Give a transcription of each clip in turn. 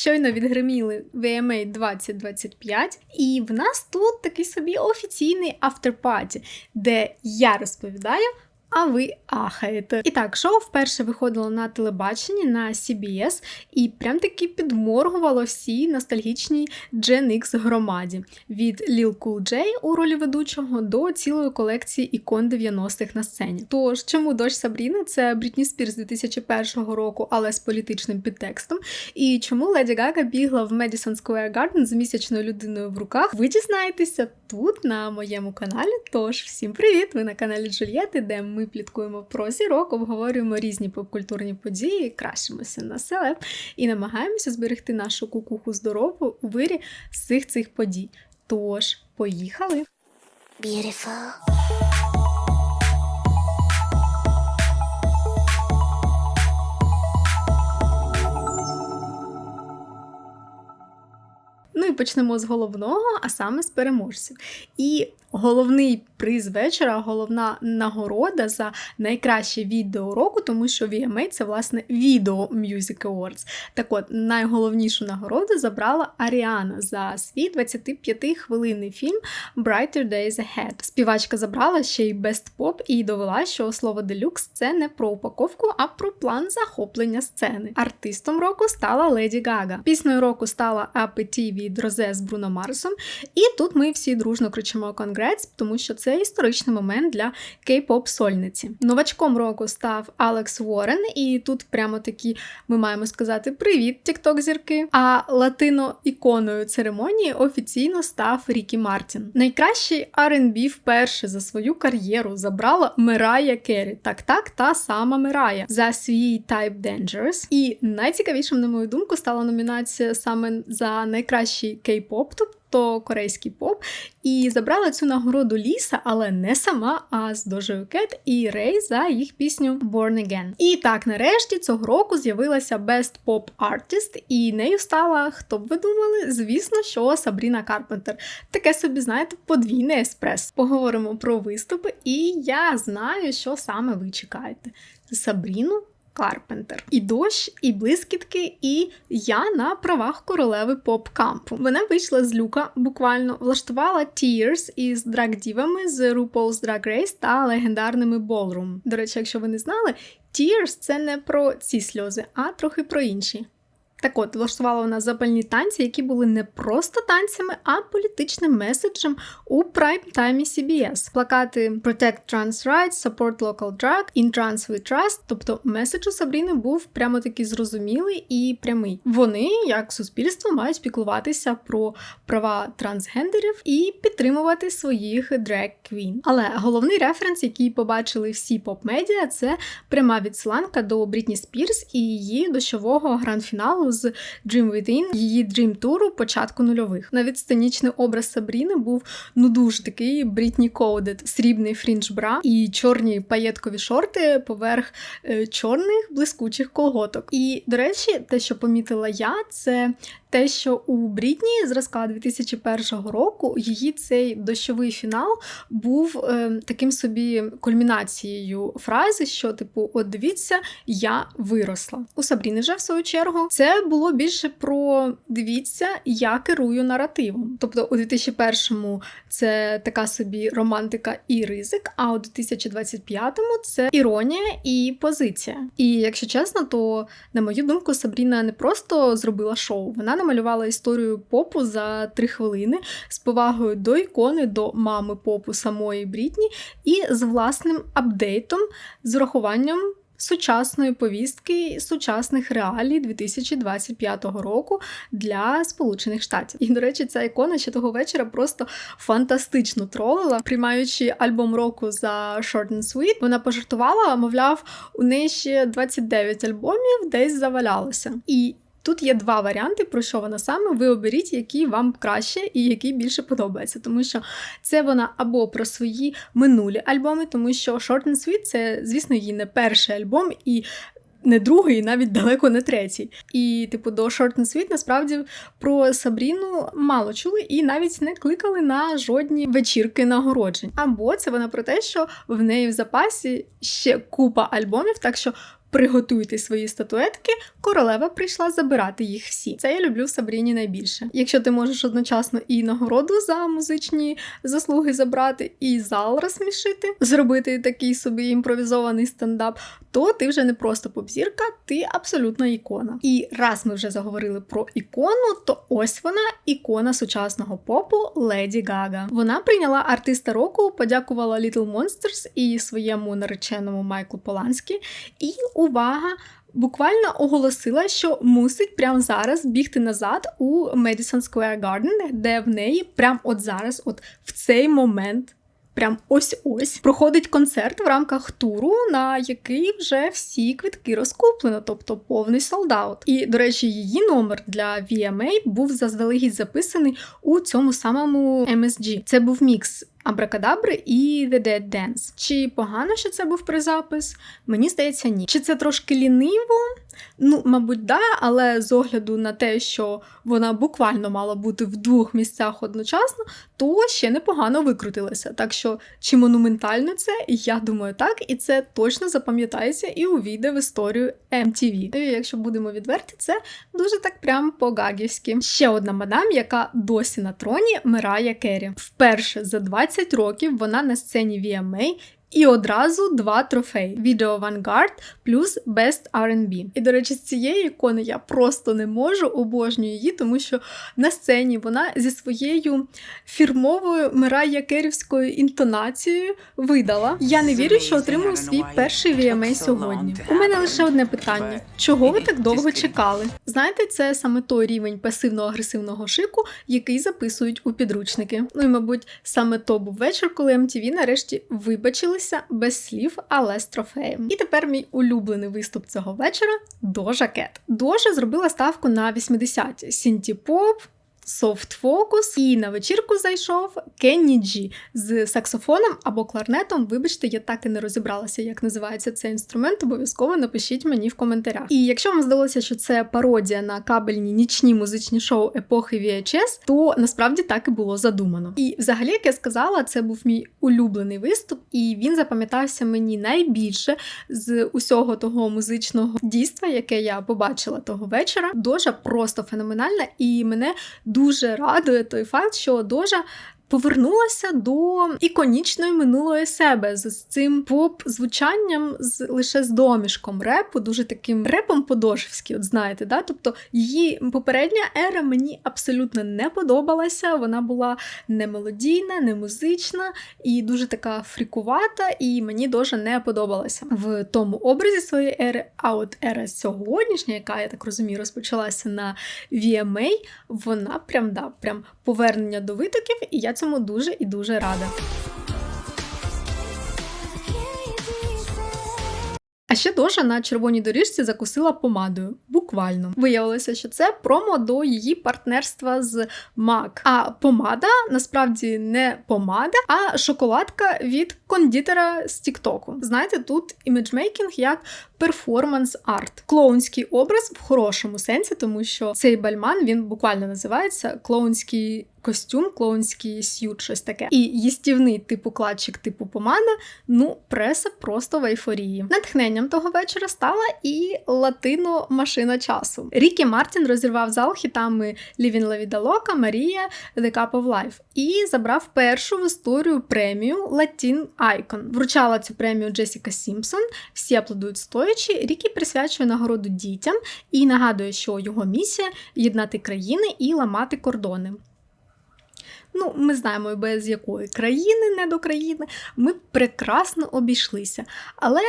щойно відгриміли VMA 2025, і в нас тут такий собі офіційний авторпаті, де я розповідаю. А ви ахаєте. І так, шоу вперше виходило на телебаченні на CBS і прям таки підморгувало всій ностальгічній Gen X громаді від Lil Cool J у ролі ведучого до цілої колекції ікон 90-х на сцені. Тож, чому дощ Сабріни це Брітні Спірс 2001 року, але з політичним підтекстом, і чому Леді Гага бігла в Madison Square Garden з місячною людиною в руках, ви дізнаєтеся тут на моєму каналі. Тож, всім привіт! Ви на каналі Джульєти, де ми пліткуємо про зірок, обговорюємо різні попкультурні події, кращимося на селеб і намагаємося зберегти нашу кукуху здорову у вирі всіх цих подій. Тож, поїхали! Beautiful. Почнемо з головного, а саме з переможців. І головний приз вечора, головна нагорода за найкраще відео року, тому що VMA – це власне відео Music Awards. Так от, найголовнішу нагороду забрала Аріана за свій 25-хвилинний фільм Brighter Days Ahead. Співачка забрала ще й Best Pop і довела, що слово делюкс це не про упаковку, а про план захоплення сцени. Артистом року стала Леді Гага. Піснею року стала Апеті від Розе з Бруно Марсом. І тут ми всі дружно кричимо Конгрець, тому що це історичний момент для кей-поп сольниці. Новачком року став Алекс Уоррен, і тут прямо такі ми маємо сказати привіт, тікток зірки. А латино-іконою церемонії офіційно став Рікі Мартін. Найкращий R&B вперше за свою кар'єру забрала Мирая Керрі. Так, так, та сама Мирая за свій Type Dangerous. І найцікавішим, на мою думку, стала номінація саме за найкращий кей-поп, тобто корейський поп. І забрала цю нагороду Ліса, але не сама, а з Дожею Кет і Рей за їх пісню Born Again. І так, нарешті, цього року з'явилася Best Pop Artist, і нею стала, хто б ви думали, звісно, що Сабріна Карпентер. Таке собі, знаєте, подвійне еспрес. Поговоримо про виступи, і я знаю, що саме ви чекаєте. Сабріну Карпентер. І дощ, і блискітки, і я на правах королеви поп-кампу. Вона вийшла з люка, буквально влаштувала Tears із драг-дівами з RuPaul's Drag Race та легендарними Ballroom. До речі, якщо ви не знали, Tears – це не про ці сльози, а трохи про інші. Так от, влаштувала вона запальні танці, які були не просто танцями, а політичним меседжем у прайм-таймі CBS. Плакати Protect Trans Rights, Support Local Drug, In Trans We Trust. Тобто меседж у Сабріни був прямо таки зрозумілий і прямий. Вони, як суспільство, мають піклуватися про права трансгендерів і підтримувати своїх drag queen. Але головний референс, який побачили всі поп-медіа, це пряма відсиланка до Брітні Спірс і її дощового гранд-фіналу з Dream Within, її Dream туру початку нульових. Навіть сценічний образ Сабріни був ну дуже такий Брітні Коудед, срібний фрінж бра і чорні паєткові шорти поверх е, чорних блискучих колготок. І, до речі, те, що помітила я, це те, що у Брітні зразка 2001 року її цей дощовий фінал був е, таким собі кульмінацією фрази, що, типу, от дивіться, я виросла. У Сабріни вже в свою чергу це було більше про дивіться, я керую наративом. Тобто у 2001-му це така собі романтика і ризик, а у 2025-му це іронія і позиція. І якщо чесно, то на мою думку, Сабріна не просто зробила шоу, вона намалювала історію попу за три хвилини з повагою до ікони, до мами попу самої Брітні, і з власним апдейтом, з урахуванням. Сучасної повістки сучасних реалій 2025 року для Сполучених Штатів. І, до речі, ця ікона ще того вечора просто фантастично тролила, приймаючи альбом року за Short and Sweet, Вона пожартувала, мовляв, у неї ще 29 альбомів десь завалялося. І Тут є два варіанти, про що вона саме. Ви оберіть, який вам краще і який більше подобається. Тому що це вона або про свої минулі альбоми, тому що Short and Sweet це, звісно, її не перший альбом, і не другий, і навіть далеко не третій. І, типу, до Short and Sweet насправді про Сабріну мало чули і навіть не кликали на жодні вечірки нагороджень. Або це вона про те, що в неї в запасі ще купа альбомів, так що приготуйте свої статуетки, королева прийшла забирати їх всі. Це я люблю в Сабріні найбільше. Якщо ти можеш одночасно і нагороду за музичні заслуги забрати, і зал розсмішити, зробити такий собі імпровізований стендап, то ти вже не просто попзірка, ти абсолютна ікона. І раз ми вже заговорили про ікону, то ось вона ікона сучасного попу Леді Гага. Вона прийняла артиста року, подякувала Little Monsters і своєму нареченому Майклу Поланські. І увага! Буквально оголосила, що мусить прямо зараз бігти назад у Madison Square Garden, де в неї прямо от зараз, от в цей момент. Прям ось-ось проходить концерт в рамках туру, на який вже всі квитки розкуплено, тобто повний солдаут. І, до речі, її номер для VMA був заздалегідь записаний у цьому самому MSG. Це був мікс Абракадабри і The Dead Dance. Чи погано, що це був призапис? Мені здається, ні. Чи це трошки ліниво? Ну, мабуть, да, але з огляду на те, що вона буквально мала бути в двох місцях одночасно, то ще непогано викрутилася. Так що, чи монументально це? Я думаю, так, і це точно запам'ятається і увійде в історію MTV. І якщо будемо відверті, це дуже так прям по-гагівськи. Ще одна мадам, яка досі на троні Мирая Керрі. Вперше за 20 років вона на сцені VMA і одразу два трофеї: Video Vanguard плюс Best R&B. І, до речі, з цієї ікони я просто не можу обожнюю її, тому що на сцені вона зі своєю фірмовою Мирая Керівською інтонацією видала. Я не вірю, що отримую свій перший VMA сьогодні. У мене лише одне питання: чого ви так довго чекали? Знаєте, це саме той рівень пасивно-агресивного шику, який записують у підручники. Ну і, мабуть, саме то був вечір, коли MTV нарешті вибачилися без слів, але з трофеєм. І тепер мій улюблений виступ цього вечора Дожа Кет. Дожа зробила ставку на 80-ті. Сінті-поп, Focus, і на вечірку зайшов Кенні Джі з саксофоном або кларнетом. Вибачте, я так і не розібралася, як називається цей інструмент. Обов'язково напишіть мені в коментарях. І якщо вам здалося, що це пародія на кабельні нічні музичні шоу епохи VHS, то насправді так і було задумано. І взагалі, як я сказала, це був мій улюблений виступ, і він запам'ятався мені найбільше з усього того музичного дійства, яке я побачила того вечора. Дожа просто феноменальна, і мене дуже радує той факт, що Дожа. Повернулася до іконічної минулої себе з цим поп-звучанням з лише з домішком репу, дуже таким репом подошевський, от знаєте, да? Тобто її попередня ера мені абсолютно не подобалася. Вона була не мелодійна, не музична і дуже така фрікувата, і мені дуже не подобалася в тому образі своєї ери. А от ера сьогоднішня, яка я так розумію, розпочалася на VMA, вона прям да, прям повернення до витоків, і я цьому дуже і дуже рада. А ще Доша на червоній доріжці закусила помадою. Буквально виявилося, що це промо до її партнерства з MAC. А помада насправді не помада, а шоколадка від кондитера з Тіктоку. Знаєте, тут іміджмейкінг як перформанс арт. Клоунський образ в хорошому сенсі, тому що цей бальман він буквально називається клоунський. Костюм, клоунський сют, щось таке. І їстівний типу кладчик, типу помада. Ну, преса просто в ейфорії. Натхненням того вечора стала і латино машина часу. Рікі Мартін розірвав зал хітами Vida Loca, Марія, The Cup of Life і забрав першу в історію премію Latin Icon. Вручала цю премію Джесіка Сімпсон. Всі аплодують стоячи. Рікі присвячує нагороду дітям і нагадує, що його місія єднати країни і ламати кордони. Ну, ми знаємо, без якої країни, не до країни, ми прекрасно обійшлися. Але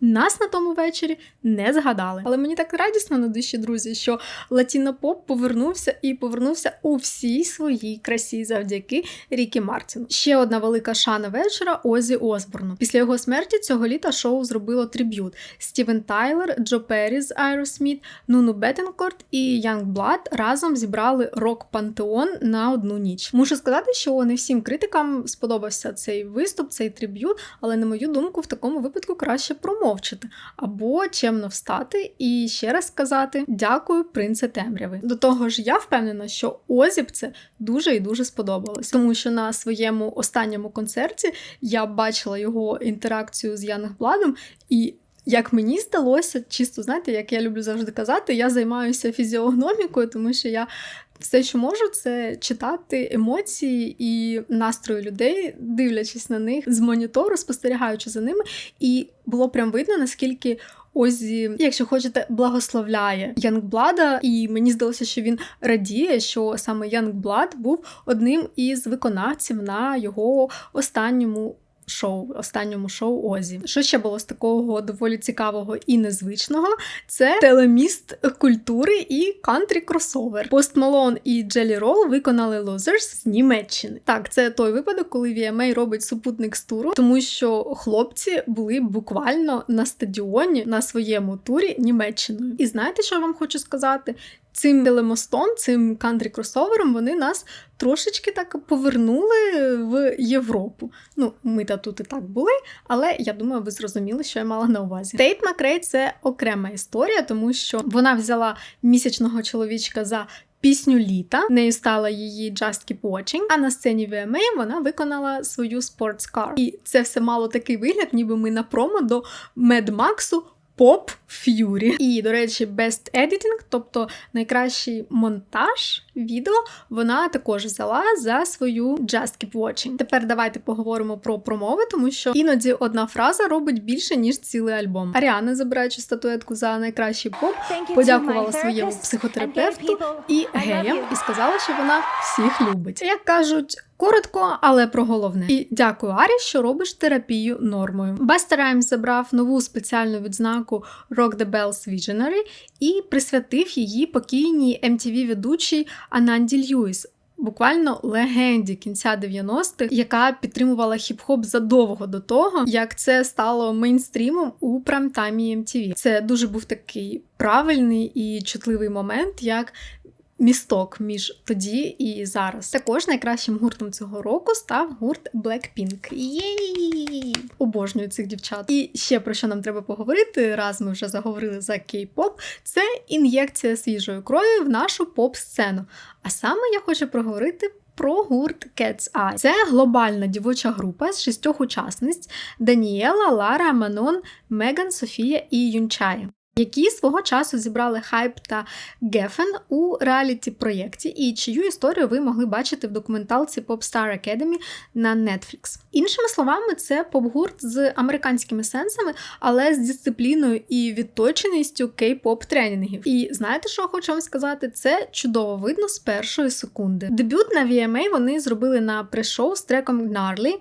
нас на тому вечорі не згадали. Але мені так радісно на душі, друзі, що Латінопоп повернувся і повернувся у всій своїй красі завдяки Рікі Мартіну. Ще одна велика шана вечора Озі Осборну. Після його смерті цього літа шоу зробило триб'ют. Стівен Тайлер, Джо Перрі з Aerosmith, Нуну Беттенкорт і Янг Блад разом зібрали рок-пантеон на одну ніч. Мушу сказати, що не всім критикам сподобався цей виступ, цей триб'ют, але на мою думку, в такому випадку краще промовчати або чемно встати і ще раз сказати дякую, принце темряви. До того ж, я впевнена, що Озіб це дуже і дуже сподобалось, тому що на своєму останньому концерті я бачила його інтеракцію з Янгбладом і. Як мені здалося, чисто знаєте, як я люблю завжди казати, я займаюся фізіогномікою, тому що я все, що можу, це читати емоції і настрої людей, дивлячись на них з монітору, спостерігаючи за ними. І було прям видно, наскільки. Озі, якщо хочете, благословляє Янгблада, і мені здалося, що він радіє, що саме Янгблад був одним із виконавців на його останньому шоу, останньому шоу Озі. Що ще було з такого доволі цікавого і незвичного? Це телеміст культури і кантрі кросовер. Пост Малон і Джелі Рол виконали Losers з Німеччини. Так, це той випадок, коли VMA робить супутник з туру, тому що хлопці були буквально на стадіоні на своєму турі Німеччиною. І знаєте, що я вам хочу сказати? Цим телемостом, цим кантрі кросовером вони нас трошечки так повернули в Європу. Ну, ми та тут і так були, але я думаю, ви зрозуміли, що я мала на увазі. Тейт Макрей це окрема історія, тому що вона взяла місячного чоловічка за. Пісню літа нею стала її Just Keep Watching, а на сцені VMA вона виконала свою Sports. І це все мало такий вигляд, ніби ми на промо до Max Pop Fury. І, до речі, Best Editing, тобто найкращий монтаж відео, вона також взяла за свою Just Keep Watching. Тепер давайте поговоримо про промови, тому що іноді одна фраза робить більше, ніж цілий альбом. Аріана, забираючи статуетку за найкращий поп, подякувала своєму психотерапевту і геям і сказала, що вона всіх любить. Як кажуть. Коротко, але про головне. І дякую Арі, що робиш терапію нормою. Бестер Раймс забрав нову спеціальну відзнаку Rock the Bells Visionary і присвятив її покійній MTV ведучій Ананді Льюіс. Буквально легенді кінця 90-х, яка підтримувала хіп-хоп задовго до того, як це стало мейнстрімом у праймтаймі MTV. Це дуже був такий правильний і чутливий момент, як місток між тоді і зараз. Також найкращим гуртом цього року став гурт Blackpink. Єй! Обожнюю цих дівчат. І ще про що нам треба поговорити, раз ми вже заговорили за кей-поп, це ін'єкція свіжої крові в нашу поп-сцену. А саме я хочу проговорити. Про гурт Cat's Eye. Це глобальна дівоча група з шістьох учасниць: Даніела, Лара, Манон, Меган, Софія і Юнчая які свого часу зібрали хайп та Гефен у реаліті-проєкті, і чию історію ви могли бачити в документалці Popstar Academy на Netflix. Іншими словами, це поп-гурт з американськими сенсами, але з дисципліною і відточеністю кей-поп тренінгів. І знаєте, що хочу вам сказати? Це чудово видно з першої секунди. Дебют на VMA вони зробили на прес-шоу з треком Gnarly,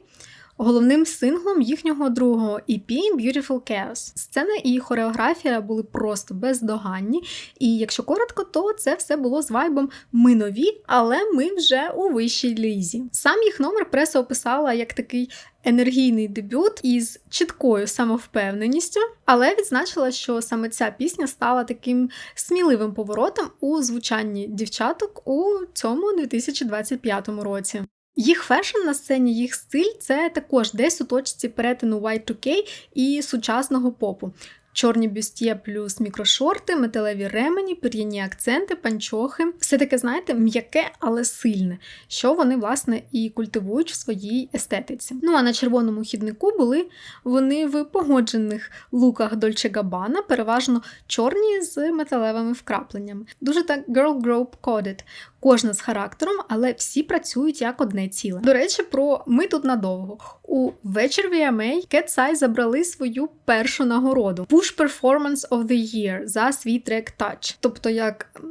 головним синглом їхнього другого EP Beautiful Chaos. Сцена і хореографія були просто бездоганні. І якщо коротко, то це все було з вайбом ми нові, але ми вже у вищій лізі. Сам їх номер преса описала як такий. Енергійний дебют із чіткою самовпевненістю, але відзначила, що саме ця пісня стала таким сміливим поворотом у звучанні дівчаток у цьому 2025 році. Їх фешн на сцені, їх стиль це також десь у точці перетину Y2K і сучасного попу. Чорні бюстє плюс мікрошорти, металеві ремені, пір'яні акценти, панчохи. Все таке, знаєте, м'яке, але сильне, що вони, власне, і культивують в своїй естетиці. Ну а на червоному хіднику були вони в погоджених луках Dolce Gabbana, переважно чорні з металевими вкрапленнями. Дуже так girl group coded. Кожна з характером, але всі працюють як одне ціле. До речі, про ми тут надовго. У вечір VMA Cat's Eye забрали свою першу нагороду Push Performance of the Year за свій трек Touch. Тобто, як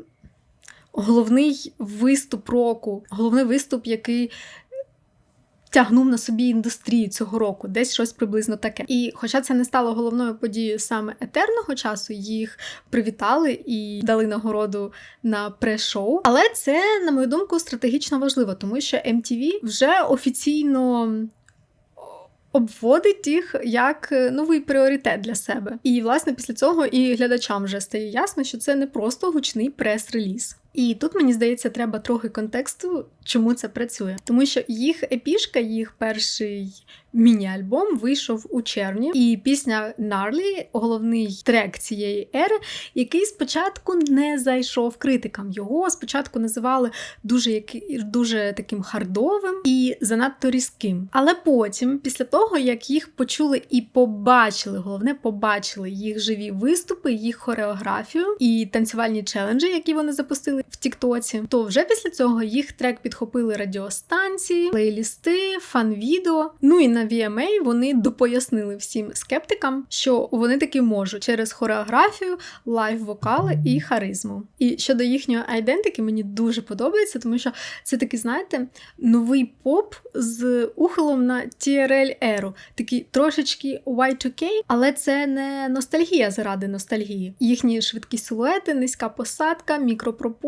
головний виступ року, головний виступ, який тягнув на собі індустрію цього року, десь щось приблизно таке. І хоча це не стало головною подією саме етерного часу, їх привітали і дали нагороду на прес-шоу. Але це, на мою думку, стратегічно важливо, тому що MTV вже офіційно. Обводить їх як новий пріоритет для себе. І, власне, після цього і глядачам вже стає ясно, що це не просто гучний прес-реліз. І тут мені здається, треба трохи контексту, чому це працює. Тому що їх епішка, їх перший міні-альбом вийшов у червні, і пісня Gnarly, головний трек цієї ери, який спочатку не зайшов критикам. Його спочатку називали дуже дуже таким хардовим і занадто різким. Але потім, після того як їх почули і побачили, головне, побачили їх живі виступи, їх хореографію і танцювальні челенджі, які вони запустили в Тіктоці, то вже після цього їх трек підхопили радіостанції, плейлісти, фан-відео. Ну і на VMA вони допояснили всім скептикам, що вони таки можуть через хореографію, лайв-вокали і харизму. І щодо їхньої айдентики, мені дуже подобається, тому що це такий, знаєте, новий поп з ухилом на TRL еру, такий трошечки Y2K, але це не ностальгія заради ностальгії. Їхні швидкі силуети, низька посадка, мікропропорції,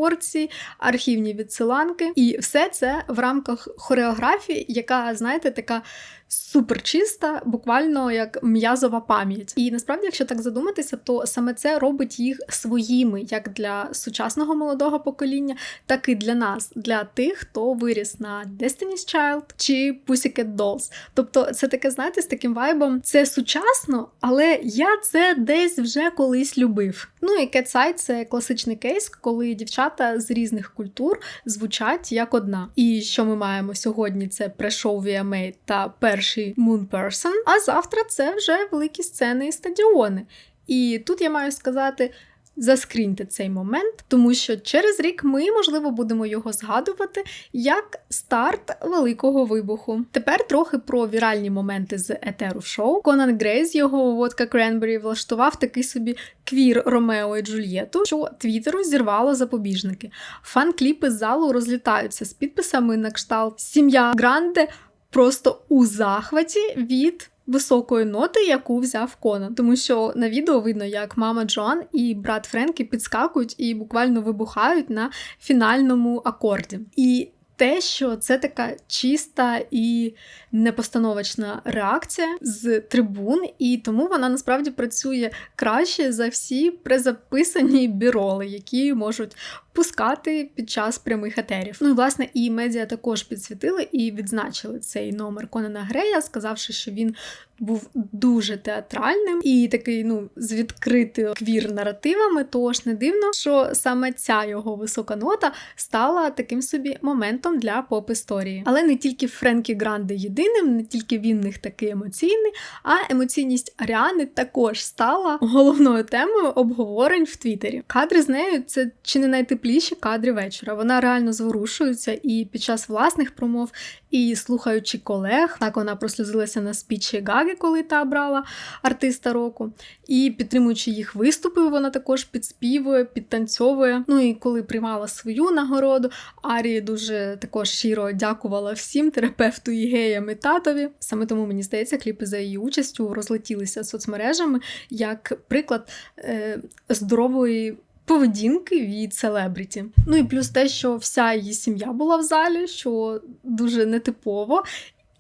архівні відсиланки, і все це в рамках хореографії, яка, знаєте, така супер чиста, буквально як м'язова пам'ять. І насправді, якщо так задуматися, то саме це робить їх своїми як для сучасного молодого покоління, так і для нас, для тих, хто виріс на Destiny's Child чи Pussycat Dolls. Тобто, це таке, знаєте, з таким вайбом це сучасно, але я це десь вже колись любив. Ну і Side – це класичний кейс, коли дівчата з різних культур звучать як одна. І що ми маємо сьогодні? Це прешоу Віамей та перший Moon Person, А завтра це вже великі сцени і стадіони. І тут я маю сказати. Заскріньте цей момент, тому що через рік ми, можливо, будемо його згадувати як старт великого вибуху. Тепер трохи про віральні моменти з етеру шоу. Конан Грей з його водка Кренбері влаштував такий собі квір Ромео і Джульєту, що твіттеру зірвало запобіжники. Фан-кліпи з залу розлітаються з підписами на кшталт Сім'я Гранде просто у захваті від. Високої ноти, яку взяв Конан. тому що на відео видно, як мама Джоан і брат Френкі підскакують і буквально вибухають на фінальному акорді. І те, що це така чиста і непостановочна реакція з трибун, і тому вона насправді працює краще за всі презаписані біроли, які можуть пускати під час прямих етерів. Ну і власне і медіа також підсвітили і відзначили цей номер Конана Грея, сказавши, що він був дуже театральним і такий, ну, з відкритими квір-наративами. Тож не дивно, що саме ця його висока нота стала таким собі моментом для поп-історії. Але не тільки Френкі Гранде єдиним, не тільки він них такий емоційний, а емоційність Аріани також стала головною темою обговорень в Твіттері. Кадри з нею це чи не найтепліші кадри вечора. Вона реально зворушується і під час власних промов, і слухаючи колег, так вона прослюзилася на спічі Гаги, коли та брала артиста року. І підтримуючи їх виступи, вона також підспівує, підтанцьовує. Ну і коли приймала свою нагороду, Арі дуже також щиро дякувала всім терапевту і геям і татові. Саме тому мені здається, кліпи за її участю розлетілися соцмережами як приклад е, здорової поведінки від селебріті. Ну і плюс те, що вся її сім'я була в залі, що дуже нетипово.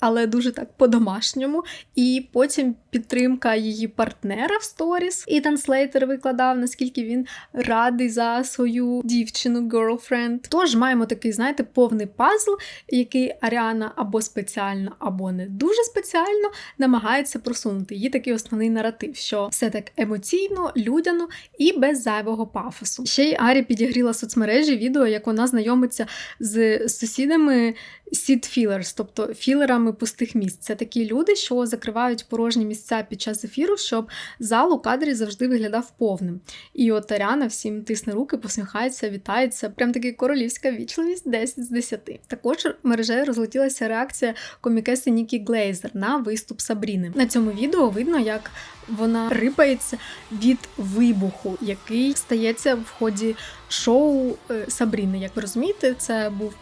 Але дуже так по-домашньому. І потім підтримка її партнера в сторіс. Ітан Слейтер викладав, наскільки він радий за свою дівчину, girlfriend. Тож маємо такий, знаєте, повний пазл, який Аріана або спеціально, або не дуже спеціально намагається просунути. Її такий основний наратив, що все так емоційно, людяно і без зайвого пафосу. Ще й Арі підігріла соцмережі відео, як вона знайомиться з сусідами Seat fillers, тобто філерами пустих місць. Це такі люди, що закривають порожні місця під час ефіру, щоб зал у кадрі завжди виглядав повним. І от Аріана всім тисне руки, посміхається, вітається. Прям таки королівська вічливість 10 з 10. Також мережею розлетілася реакція комікеси Нікі Глейзер на виступ Сабріни. На цьому відео видно, як вона рипається від вибуху, який стається в ході шоу е, Сабріни. Як ви розумієте, це був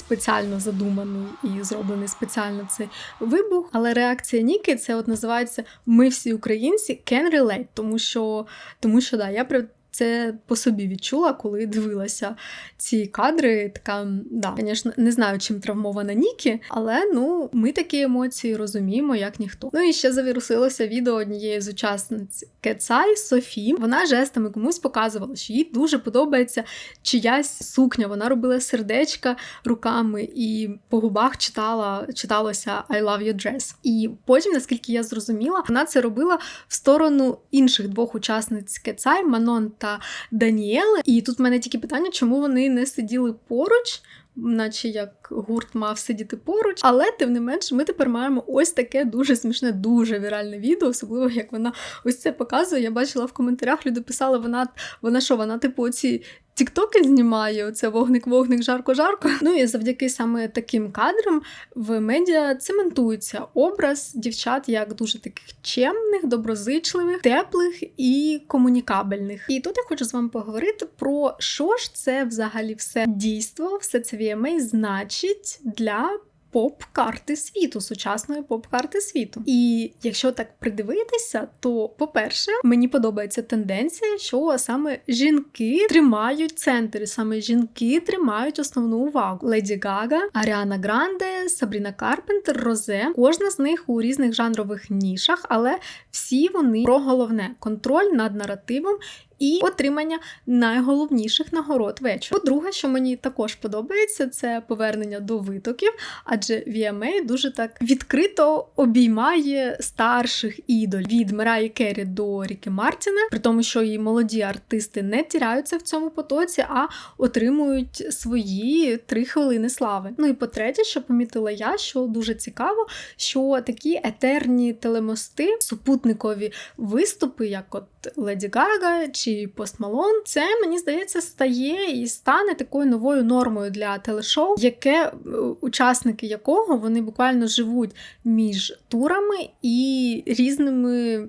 спеціально задуманий і зроблений спеціально цей вибух. Але реакція Ніки це от називається Ми всі українці can relate, тому що тому що да, я це по собі відчула, коли дивилася ці кадри. Така, да, звісно, не знаю, чим травмована Нікі, але ну ми такі емоції розуміємо, як ніхто. Ну і ще завірусилося відео однієї з учасниць Кецай Софі. Вона жестами комусь показувала, що їй дуже подобається чиясь сукня. Вона робила сердечка руками і по губах читала, читалося I love your dress. І потім, наскільки я зрозуміла, вона це робила в сторону інших двох учасниць Кецай, Манон та Даніели. І тут в мене тільки питання, чому вони не сиділи поруч. Наче як гурт мав сидіти поруч, але тим не менш, ми тепер маємо ось таке дуже смішне, дуже віральне відео, особливо як вона ось це показує. Я бачила в коментарях, люди писали, вона вона що, вона, типу, оці Тіктоки знімає оце вогник-вогник, жарко-жарко. Ну і завдяки саме таким кадрам в медіа цементується образ дівчат як дуже таких чемних, доброзичливих, теплих і комунікабельних. І тут я хочу з вами поговорити про що ж це взагалі все дійство, все це VMA значить для поп-карти світу, сучасної поп-карти світу. І якщо так придивитися, то, по-перше, мені подобається тенденція, що саме жінки тримають центр, саме жінки тримають основну увагу. Леді Гага, Аріана Гранде, Сабріна Карпентер, Розе. Кожна з них у різних жанрових нішах, але всі вони про головне контроль над наративом і отримання найголовніших нагород вечора. По-друге, що мені також подобається, це повернення до витоків, адже VMA дуже так відкрито обіймає старших ідоль від Мираї Керрі до Ріки Мартіна, при тому, що і молоді артисти не тіряються в цьому потоці, а отримують свої три хвилини слави. Ну і по-третє, що помітила я, що дуже цікаво, що такі етерні телемости, супутникові виступи, як от Леді Гага чи Пост Малон, це мені здається стає і стане такою новою нормою для телешоу, яке е, учасники якого вони буквально живуть між турами і різними.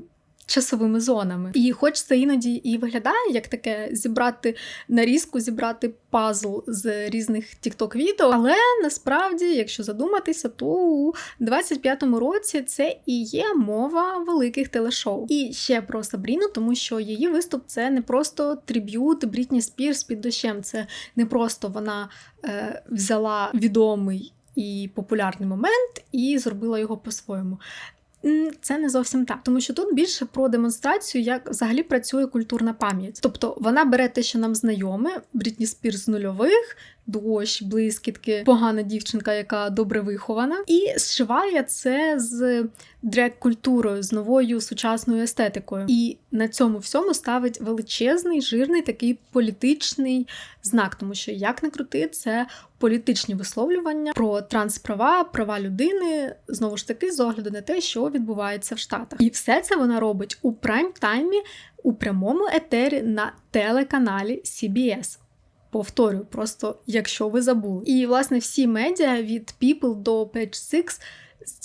Часовими зонами. І хоч це іноді і виглядає як таке зібрати нарізку, зібрати пазл з різних тікток відео але насправді, якщо задуматися, то у 25-му році це і є мова великих телешоу. І ще про Сабріну, тому що її виступ це не просто триб'ют Брітні Спірс під дощем. Це не просто вона е, взяла відомий. І популярний момент, і зробила його по-своєму. Це не зовсім так, тому що тут більше про демонстрацію, як взагалі працює культурна пам'ять. Тобто вона бере те, що нам знайоме, Брітні Спірс з нульових, дощ, блискітки, погана дівчинка, яка добре вихована, і зшиває це з дрек-культурою, з новою сучасною естетикою. І на цьому всьому ставить величезний, жирний такий політичний знак, тому що як не крути, це політичні висловлювання про трансправа, права людини, знову ж таки, з огляду на те, що відбувається в Штатах. І все це вона робить у прайм-таймі, у прямому етері на телеканалі CBS. Повторюю, просто якщо ви забули. І, власне, всі медіа від People до Page 6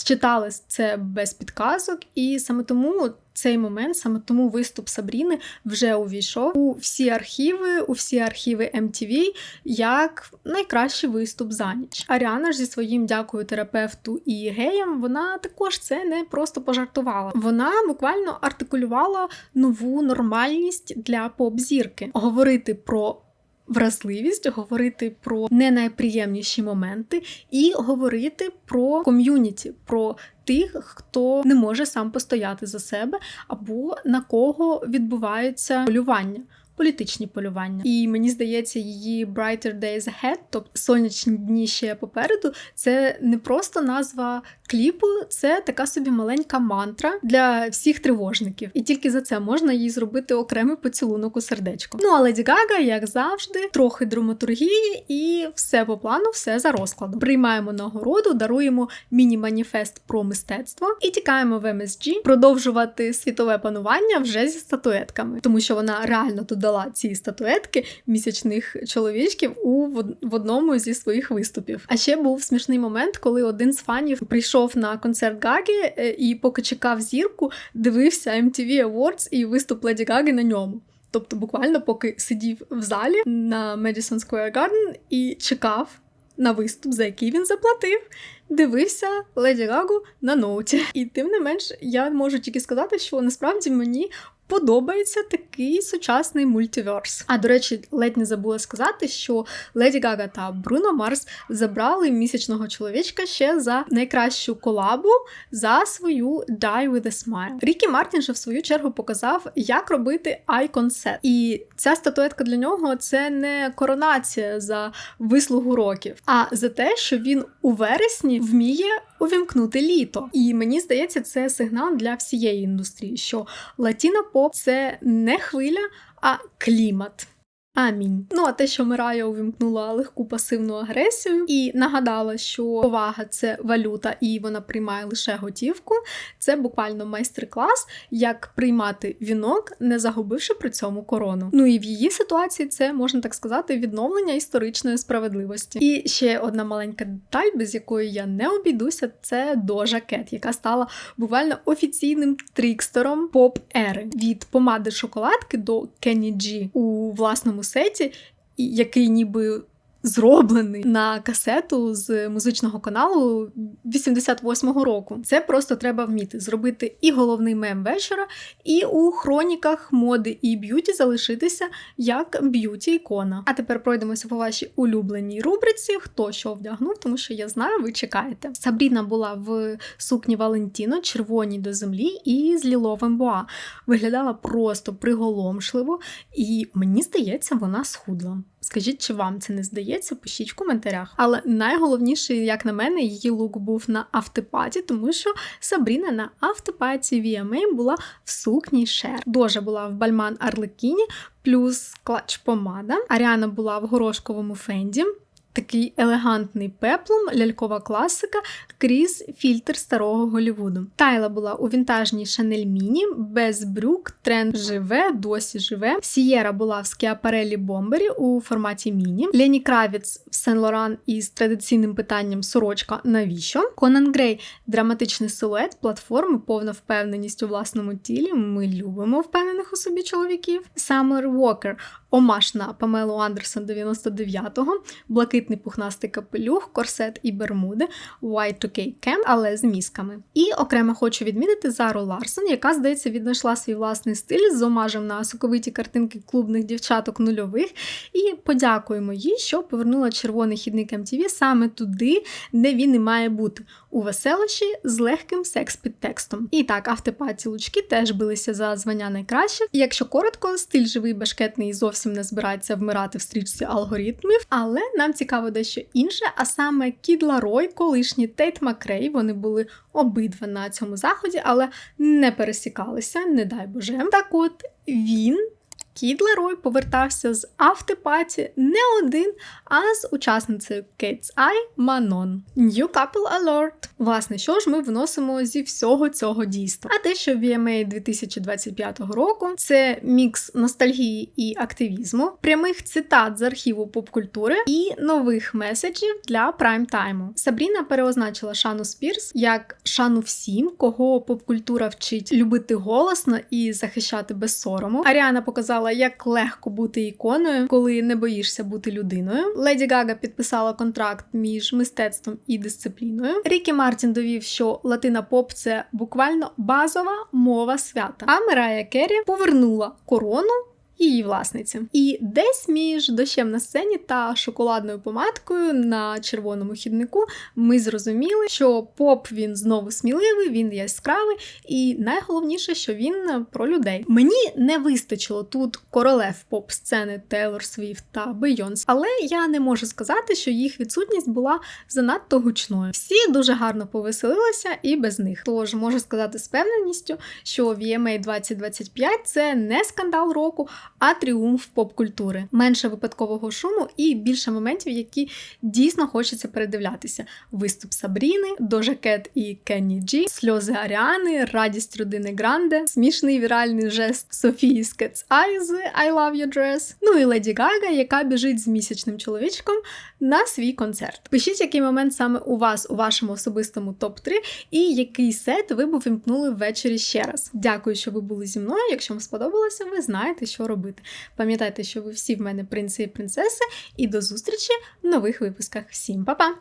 читали це без підказок, і саме тому цей момент, саме тому виступ Сабріни вже увійшов у всі архіви, у всі архіви MTV як найкращий виступ за ніч. Аріана ж зі своїм дякую терапевту і геям, вона також це не просто пожартувала. Вона буквально артикулювала нову нормальність для поп-зірки. Говорити про вразливість, говорити про не найприємніші моменти і говорити про ком'юніті, про тих, хто не може сам постояти за себе, або на кого відбувається полювання політичні полювання. І мені здається, її Brighter Days Ahead, тобто сонячні дні ще попереду, це не просто назва кліпу, це така собі маленька мантра для всіх тривожників. І тільки за це можна їй зробити окремий поцілунок у сердечко. Ну а Леді Гага, як завжди, трохи драматургії, і все по плану, все за розкладом. Приймаємо нагороду, даруємо міні-маніфест про мистецтво і тікаємо в MSG продовжувати світове панування вже зі статуетками, тому що вона реально туди дала ці статуетки місячних чоловічків у в одному зі своїх виступів. А ще був смішний момент, коли один з фанів прийшов на концерт Гаги е, і, поки чекав зірку, дивився MTV Awards і виступ Леді Гаги на ньому. Тобто, буквально, поки сидів в залі на Madison Square Garden і чекав на виступ, за який він заплатив, дивився Леді Гагу на ноуті. І тим не менш, я можу тільки сказати, що насправді мені подобається такий сучасний мультиверс. А до речі, ледь не забула сказати, що Леді Гага та Бруно Марс забрали місячного чоловічка ще за найкращу колабу за свою Die with a Smile. Рікі Мартін же в свою чергу показав, як робити set. І ця статуетка для нього це не коронація за вислугу років, а за те, що він у вересні вміє увімкнути літо. І мені здається, це сигнал для всієї індустрії, що латіна поп це не хвиля, а клімат. Амінь. Ну а те, що Мирая увімкнула легку пасивну агресію і нагадала, що повага це валюта, і вона приймає лише готівку. Це буквально майстер-клас, як приймати вінок, не загубивши при цьому корону. Ну і в її ситуації це можна так сказати відновлення історичної справедливості. І ще одна маленька деталь, без якої я не обійдуся, це Дожа Кет, яка стала буквально офіційним трікстером поп-ери від помади шоколадки до Кенні Джі у власному сеті, який ніби. Зроблений на касету з музичного каналу 88-го року. Це просто треба вміти зробити і головний мем вечора, і у хроніках моди і б'юті залишитися як б'юті ікона. А тепер пройдемося по вашій улюбленій рубриці, хто що вдягнув, тому що я знаю, ви чекаєте. Сабріна була в сукні Валентіно, червоній до землі і з ліловим боа. Виглядала просто приголомшливо, і мені здається, вона схудла. Скажіть, чи вам це не здається? Пишіть в коментарях. Але найголовніше, як на мене, її лук був на автопаті, тому що Сабріна на автопаті VMA була в сукні шер. Дожа була в бальман Арлекіні, плюс клач помада. Аріана була в горошковому фенді. Такий елегантний пеплум, лялькова класика крізь фільтр старого Голівуду. Тайла була у вінтажній Шанель Міні, без брюк, тренд живе, досі живе. Сієра була в скіапарелі бомбері у форматі міні. Лені Кравіц в Сен Лоран із традиційним питанням сорочка навіщо? Конан Грей драматичний силует, платформи, повна впевненість у власному тілі. Ми любимо впевнених у собі чоловіків. Саммер Уокер Омаш на Памелу Андерсон 99-го, блакитний пухнастий капелюх, корсет і бермуди, Y2K Camp, але з місками. І окремо хочу відмітити Зару Ларсон, яка, здається, віднайшла свій власний стиль з омажем на соковиті картинки клубних дівчаток нульових. І подякуємо їй, що повернула червоний хідник MTV саме туди, де він і має бути. У веселощі з легким секс-підтекстом. І так, автопаті лучки теж билися за звання найкращих. Якщо коротко, стиль живий башкетний зовсім не збирається вмирати в стрічці алгоритмів, але нам цікаво дещо інше, а саме Кід Ларой, колишній Тейт Макрей. Вони були обидва на цьому заході, але не пересікалися, не дай Боже. Так от він. Кід Лерой повертався з автопаті не один, а з учасницею Cat's Eye Манон. New Couple Alert. Власне, що ж ми вносимо зі всього цього дійства? А те, що VMA 2025 року це мікс ностальгії і активізму, прямих цитат з архіву попкультури і нових меседжів для прайм-тайму. Сабріна переозначила Шану Спірс як шану всім, кого попкультура вчить любити голосно і захищати без сорому. Аріана показала, як легко бути іконою, коли не боїшся бути людиною. Леді Гага підписала контракт між мистецтвом і дисципліною. Рікі Мартін довів, що латина поп це буквально базова мова свята. А Мирая Керрі повернула корону. Її власниці. І десь між дощем на сцені та шоколадною помадкою на червоному хіднику ми зрозуміли, що поп він знову сміливий, він яскравий, і найголовніше, що він про людей. Мені не вистачило тут королев поп-сцени Тейлор Свіфт та Бейонс, але я не можу сказати, що їх відсутність була занадто гучною. Всі дуже гарно повеселилися і без них. Тож можу сказати з певненістю, що VMA 2025 це не скандал року, а тріумф поп-культури. Менше випадкового шуму і більше моментів, які дійсно хочеться передивлятися. Виступ Сабріни, Дожа Кет і Кенні Джі, сльози Аріани, радість родини Гранде, смішний віральний жест Софії з Cat's Eye I Love Your Dress, ну і Леді Гага, яка біжить з місячним чоловічком на свій концерт. Пишіть, який момент саме у вас у вашому особистому топ-3 і який сет ви б увімкнули ввечері ще раз. Дякую, що ви були зі мною. Якщо вам сподобалося, ви знаєте, що робити. Пам'ятайте, що ви всі в мене принци і принцеси, і до зустрічі в нових випусках. Всім па-па!